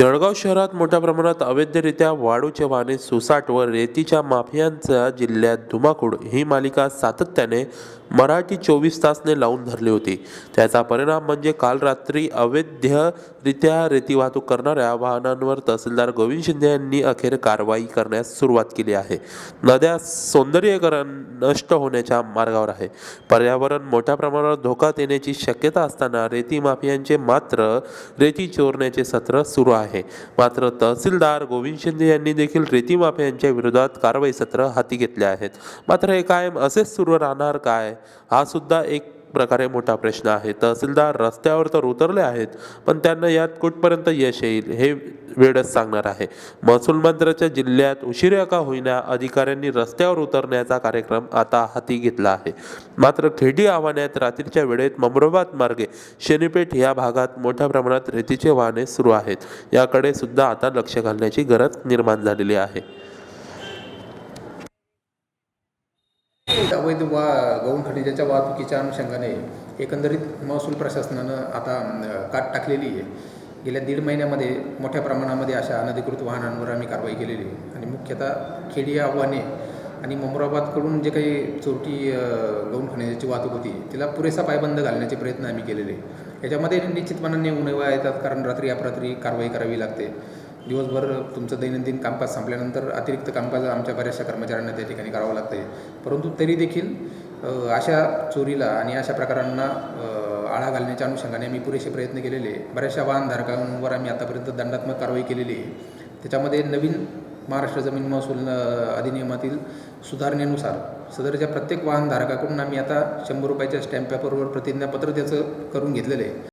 जळगाव शहरात मोठ्या प्रमाणात अवैधरित्या वाळूचे वाहने सुसाट व रेतीच्या माफियांचा जिल्ह्यात धुमाकूळ ही मालिका सातत्याने मराठी चोवीस तासने लावून धरली होती. त्याचा परिणाम म्हणजे काल रात्री अवैधरित्या रेती वाहतूक करणाऱ्या वाहनांवर तहसीलदार गोविंद शिंदे यांनी अखेर कारवाई करण्यास सुरुवात केली आहे. नद्या सौंदर्यीकरण नष्ट होण्याच्या मार्गावर आहे. पर्यावरण मोठ्या प्रमाणावर धोका देण्याची शक्यता असताना रेती माफियांचे मात्र रेती चोरण्याचे सत्र सुरू आहे. आहे. मात्र तहसीलदार गोविंद शिंदे यांनी देखील रेती माफियांच्या विरोधात कारवाई सत्र हाती घेतले आहेत. मात्र हे कायम असेच सुरू राहणार काय? हा सुद्धा एक प्रकारे मोठा प्रश्न आहे. तहसीलदार रस्त्यावर तर उतरले आहेत पण त्यांना यात कुठपर्यंत यश येईल हे वेळच सांगणार आहे. महसूल मंत्र्याच्या जिल्ह्यात उशिरा का होईना अधिकाऱ्यांनी रस्त्यावर उतरण्याचा कार्यक्रम आता हाती घेतला आहे. मात्र खेडी आव्हानात रात्रीच्या वेळेत ममरोबाद मार्गे शनीपेठ या भागात मोठ्या प्रमाणात रेतीचे वाहने सुरू आहेत. याकडे सुद्धा आता लक्ष घालण्याची गरज निर्माण झालेली आहे. अवैध वा गौण खनिजाच्या वाहतुकीच्या अनुषंगाने एकंदरीत महसूल प्रशासनानं आता काट टाकलेली आहे. गेल्या दीड महिन्यामध्ये मोठ्या प्रमाणामध्ये अशा अनधिकृत वाहनांवर आम्ही कारवाई केलेली आहे. आणि मुख्यतः खेडी आव्हाने आणि ममराबादकडून जे काही चोरटी गौण खनिजाची वाहतूक होती तिला पुरेसा पायबंद घालण्याचे प्रयत्न आम्ही केलेले. आहे याच्यामध्ये निश्चितपणाने उणेवा येतात कारण रात्री अपरात्री कारवाई करावी लागते. दिवसभर तुमचं दैनंदिन कामकाज संपल्यानंतर अतिरिक्त कामकाज आमच्या बऱ्याचशा कर्मचाऱ्यांना त्या ठिकाणी करावं लागतं आहे परंतु तरी देखील अशा चोरीला आणि अशा प्रकारांना आळा घालण्याच्या अनुषंगाने आम्ही पुरेसे प्रयत्न केलेले आहे. बऱ्याचशा वाहनधारकांवर आम्ही आतापर्यंत दंडात्मक कारवाई केलेली आहे. त्याच्यामध्ये नवीन महाराष्ट्र जमीन महसूल अधिनियमातील सुधारणेनुसार सदरच्या प्रत्येक वाहनधारकाकडून आम्ही आता शंभर रुपयाच्या स्टॅम्प पेपरवर प्रतिज्ञापत्र त्याचं करून घेतलेलं आहे.